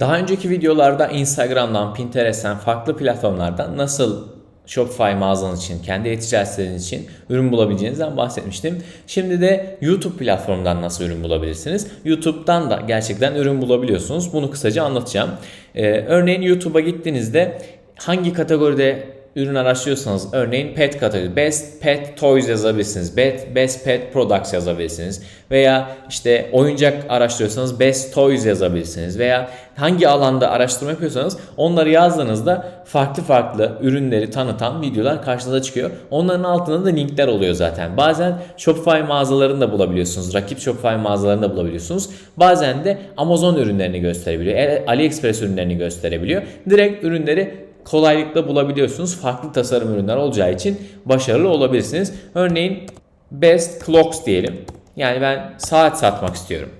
Daha önceki videolarda Instagram'dan, Pinterest'ten, farklı platformlardan nasıl Shopify mağazanız için, kendi e-ticaret için ürün bulabileceğinizden bahsetmiştim. Şimdi de YouTube platformundan nasıl ürün bulabilirsiniz? YouTube'dan da gerçekten ürün bulabiliyorsunuz. Bunu kısaca anlatacağım. Ee, örneğin YouTube'a gittiğinizde hangi kategoride ürün araştırıyorsanız örneğin pet kategorisi best pet toys yazabilirsiniz. Best, best pet products yazabilirsiniz. Veya işte oyuncak araştırıyorsanız best toys yazabilirsiniz. Veya hangi alanda araştırma yapıyorsanız onları yazdığınızda farklı farklı ürünleri tanıtan videolar karşınıza çıkıyor. Onların altında da linkler oluyor zaten. Bazen Shopify mağazalarını da bulabiliyorsunuz. Rakip Shopify mağazalarını da bulabiliyorsunuz. Bazen de Amazon ürünlerini gösterebiliyor. AliExpress ürünlerini gösterebiliyor. Direkt ürünleri kolaylıkla bulabiliyorsunuz. Farklı tasarım ürünler olacağı için başarılı olabilirsiniz. Örneğin Best Clocks diyelim. Yani ben saat satmak istiyorum.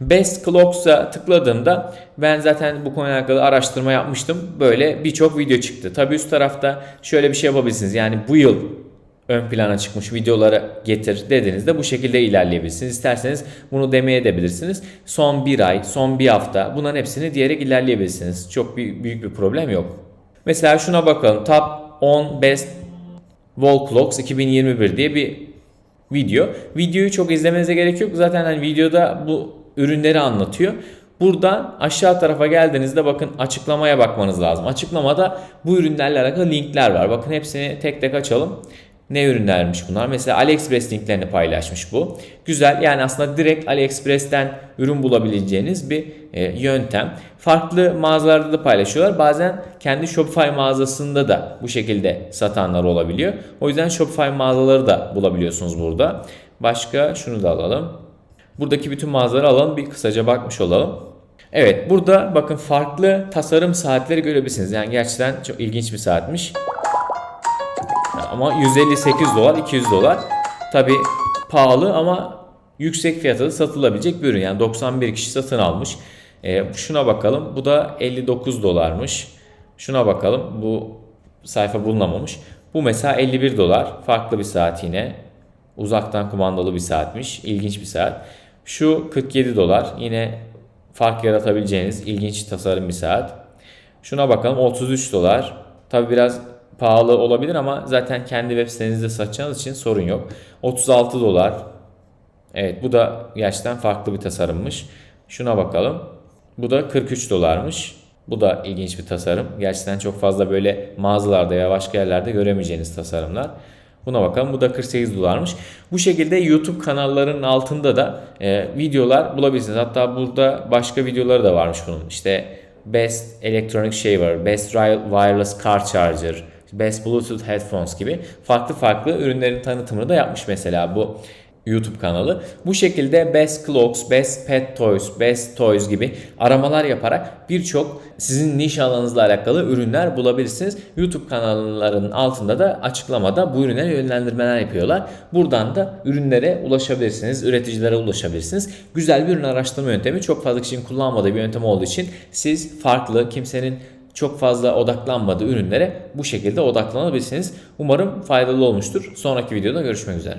Best Clocks'a tıkladığımda ben zaten bu konuyla alakalı araştırma yapmıştım. Böyle birçok video çıktı. Tabi üst tarafta şöyle bir şey yapabilirsiniz. Yani bu yıl ön plana çıkmış videoları getir dediğinizde bu şekilde ilerleyebilirsiniz. İsterseniz bunu demeye edebilirsiniz. Son bir ay, son bir hafta bunların hepsini diyerek ilerleyebilirsiniz. Çok bir, büyük bir problem yok. Mesela şuna bakalım. Top 10 Best Wall Clocks 2021 diye bir video. Videoyu çok izlemenize gerek yok. Zaten hani videoda bu ürünleri anlatıyor. Buradan aşağı tarafa geldiğinizde bakın açıklamaya bakmanız lazım. Açıklamada bu ürünlerle alakalı linkler var. Bakın hepsini tek tek açalım. Ne ürünlermiş bunlar? Mesela AliExpress linklerini paylaşmış bu. Güzel yani aslında direkt AliExpress'ten ürün bulabileceğiniz bir e, yöntem. Farklı mağazalarda da paylaşıyorlar. Bazen kendi Shopify mağazasında da bu şekilde satanlar olabiliyor. O yüzden Shopify mağazaları da bulabiliyorsunuz burada. Başka şunu da alalım. Buradaki bütün mağazaları alalım bir kısaca bakmış olalım. Evet burada bakın farklı tasarım saatleri görebilirsiniz. Yani gerçekten çok ilginç bir saatmiş. Ama 158 dolar 200 dolar. Tabi pahalı ama yüksek fiyata satılabilecek bir ürün. Yani 91 kişi satın almış. E, şuna bakalım. Bu da 59 dolarmış. Şuna bakalım. Bu sayfa bulunamamış. Bu mesela 51 dolar. Farklı bir saat yine. Uzaktan kumandalı bir saatmiş. İlginç bir saat. Şu 47 dolar. Yine fark yaratabileceğiniz ilginç tasarım bir saat. Şuna bakalım 33 dolar. Tabi biraz pahalı olabilir ama zaten kendi web sitenizde satacağınız için sorun yok. 36 dolar. Evet bu da gerçekten farklı bir tasarımmış. Şuna bakalım. Bu da 43 dolarmış. Bu da ilginç bir tasarım. Gerçekten çok fazla böyle mağazalarda ya başka yerlerde göremeyeceğiniz tasarımlar. Buna bakalım. Bu da 48 dolarmış. Bu şekilde YouTube kanallarının altında da e, videolar bulabilirsiniz. Hatta burada başka videoları da varmış bunun. İşte Best Electronic Shaver, Best Wireless Car Charger, Best Bluetooth Headphones gibi farklı farklı ürünlerin tanıtımını da yapmış mesela bu YouTube kanalı. Bu şekilde Best Clocks, Best Pet Toys, Best Toys gibi aramalar yaparak birçok sizin niş alanınızla alakalı ürünler bulabilirsiniz. YouTube kanallarının altında da açıklamada bu ürünlere yönlendirmeler yapıyorlar. Buradan da ürünlere ulaşabilirsiniz, üreticilere ulaşabilirsiniz. Güzel bir ürün araştırma yöntemi. Çok fazla kişinin kullanmadığı bir yöntem olduğu için siz farklı, kimsenin çok fazla odaklanmadığı ürünlere bu şekilde odaklanabilirsiniz. Umarım faydalı olmuştur. Sonraki videoda görüşmek üzere.